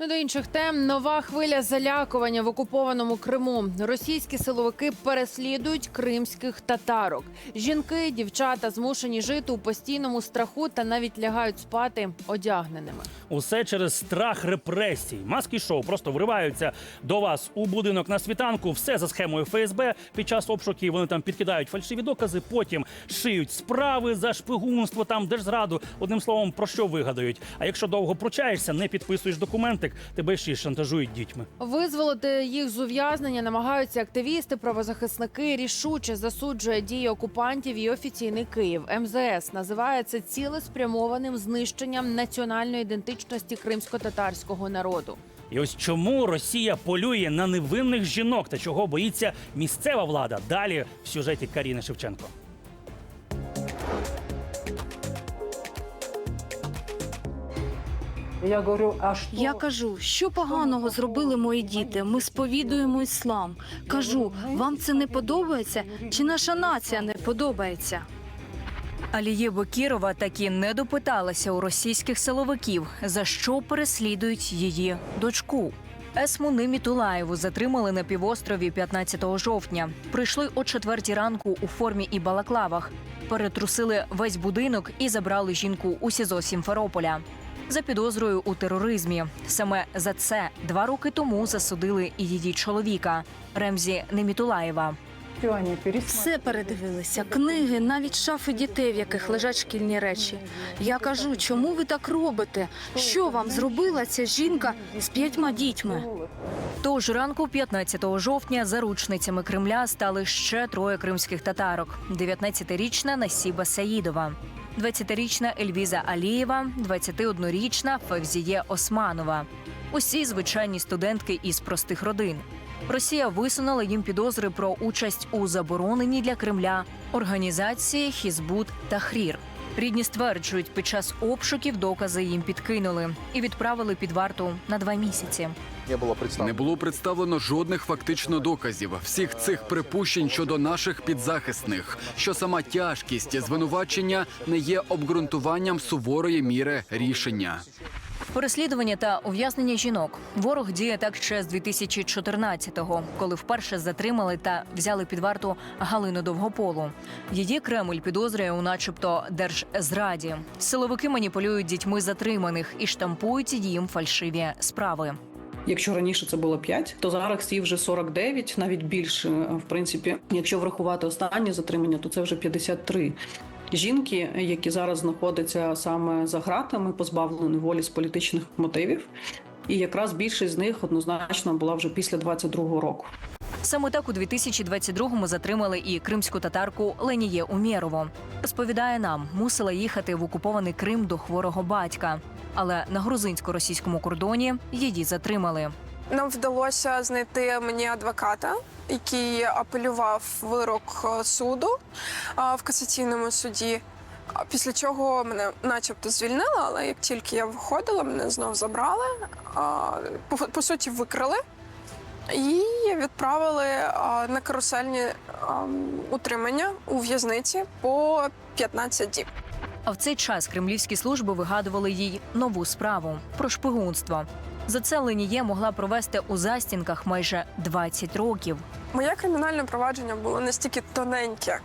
Ну, до інших тем нова хвиля залякування в окупованому Криму. Російські силовики переслідують кримських татарок. Жінки, дівчата змушені жити у постійному страху та навіть лягають спати одягненими. Усе через страх репресій. Маски шоу просто вриваються до вас у будинок на світанку. Все за схемою ФСБ. Під час обшуків вони там підкидають фальшиві докази. Потім шиють справи за шпигунство, там держзраду. Одним словом, про що вигадають. А якщо довго пручаєшся, не підписуєш документик, тебе ще й шантажують дітьми. Визволити їх з ув'язнення намагаються активісти, правозахисники. Рішуче засуджує дії окупантів і офіційний Київ. МЗС називає це цілеспрямованим знищенням національної ідентичності кримсько-татарського народу. І ось чому Росія полює на невинних жінок та чого боїться місцева влада. Далі в сюжеті Каріни Шевченко. Я говорю, а що? Я кажу, що поганого зробили мої діти. Ми сповідуємо іслам. Кажу, вам це не подобається? Чи наша нація не подобається? Аліє Бекірова таки не допиталася у російських силовиків, за що переслідують її дочку. Есму Немітулаєву затримали на півострові 15 жовтня. Прийшли о четвертій ранку у формі і балаклавах, перетрусили весь будинок і забрали жінку у СІЗО Сімферополя. За підозрою у тероризмі саме за це два роки тому засудили і її чоловіка Ремзі Немітулаєва. Все передивилися, книги, навіть шафи дітей, в яких лежать шкільні речі. Я кажу, чому ви так робите? Що вам зробила ця жінка з п'ятьма дітьми? Тож ранку 15 жовтня заручницями Кремля стали ще троє кримських татарок: 19-річна Насіба Саїдова, 20-річна Ельвіза Алієва, 21-річна Февзіє Османова. Усі звичайні студентки із простих родин. Росія висунула їм підозри про участь у забороненій для Кремля організації Хізбут та Хрір. Рідні стверджують, під час обшуків докази їм підкинули і відправили під варту на два місяці. не було представлено. Не було представлено жодних фактично доказів всіх цих припущень щодо наших підзахисних, що сама тяжкість звинувачення не є обґрунтуванням суворої міри рішення. Переслідування та ув'язнення жінок. Ворог діє так ще з 2014-го, коли вперше затримали та взяли під варту Галину Довгополу. Її Кремль підозрює у, начебто, держзраді. Силовики маніпулюють дітьми затриманих і штампують їм фальшиві справи. Якщо раніше це було 5, то зараз їх вже 49, навіть більше. В принципі, якщо врахувати останнє затримання, то це вже 53. Жінки, які зараз знаходяться саме за гратами, позбавлені волі з політичних мотивів, і якраз більшість з них однозначно була вже після 22-го року. Саме так у 2022-му затримали і кримську татарку Леніє Умєрову. Розповідає нам, мусила їхати в окупований Крим до хворого батька, але на грузинсько-російському кордоні її затримали. Нам вдалося знайти мені адвоката, який апелював вирок е, суду а, в касаційному суді. Після чого мене начебто звільнили, але як тільки я виходила, мене знов забрали, по, по суті, викрали і відправили на карусельні утримання у в'язниці по 15 діб. А в цей час кремлівські служби вигадували їй нову справу про шпигунство. За це Леніє могла провести у застінках майже 20 років. Моє кримінальне провадження було настільки тоненьке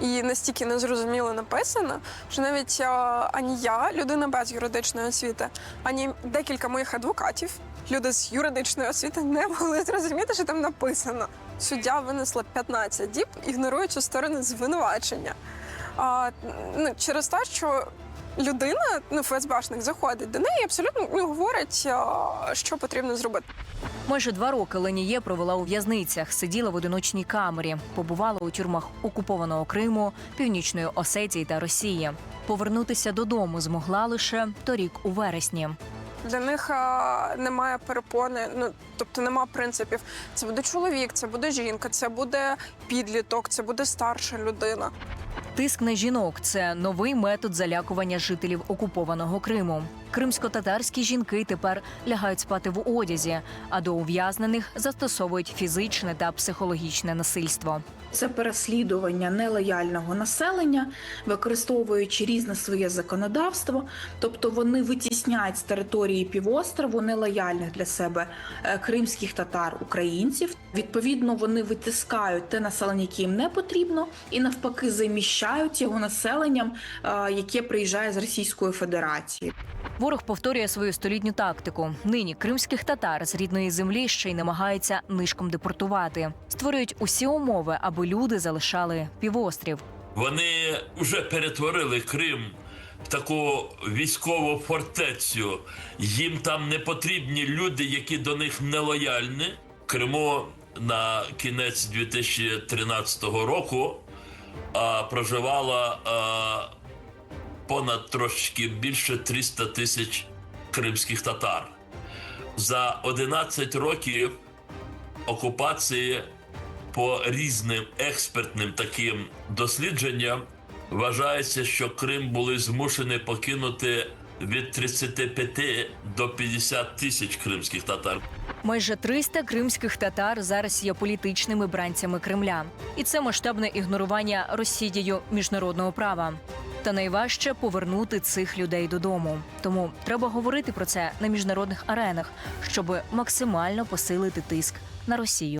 і настільки незрозуміло написано, що навіть а, ані я, людина без юридичної освіти, ані декілька моїх адвокатів, люди з юридичної освіти, не могли зрозуміти, що там написано. Суддя винесла 15 діб, ігноруючи сторони звинувачення. А, ну, через те, що людина, ну, ФСБшник, заходить до неї і абсолютно ну, говорить, що потрібно зробити. Майже два роки Леніє провела у в'язницях, сиділа в одиночній камері, побувала у тюрмах окупованого Криму, Північної Осетії та Росії. Повернутися додому змогла лише торік у вересні. Для них а, немає перепони, ну тобто нема принципів. Це буде чоловік, це буде жінка, це буде підліток, це буде старша людина. Тиск на жінок це новий метод залякування жителів окупованого Криму. Кримсько-татарські жінки тепер лягають спати в одязі, а до ув'язнених застосовують фізичне та психологічне насильство. Це переслідування нелояльного населення, використовуючи різне своє законодавство, тобто вони витісняють з території півострову нелояльних для себе е, кримських татар українців. Відповідно, вони витискають те населення, яке їм не потрібно, і навпаки заміщають його населенням, е, яке приїжджає з Російської Федерації. Ворог повторює свою столітню тактику. Нині кримських татар з рідної землі ще й намагаються нишком депортувати. Створюють усі умови, аби люди залишали півострів. Вони вже перетворили Крим в таку військову фортецю. Їм там не потрібні люди, які до них не лояльні. Криму на кінець 2013 року а, проживало а, понад трошки більше 300 тисяч кримських татар. За 11 років окупації по різним експертним таким дослідженням вважається, що Крим були змушені покинути від 35 до 50 тисяч кримських татар. Майже 300 кримських татар зараз є політичними бранцями Кремля, і це масштабне ігнорування Росією міжнародного права. Та найважче повернути цих людей додому. Тому треба говорити про це на міжнародних аренах, щоб максимально посилити тиск на Росію.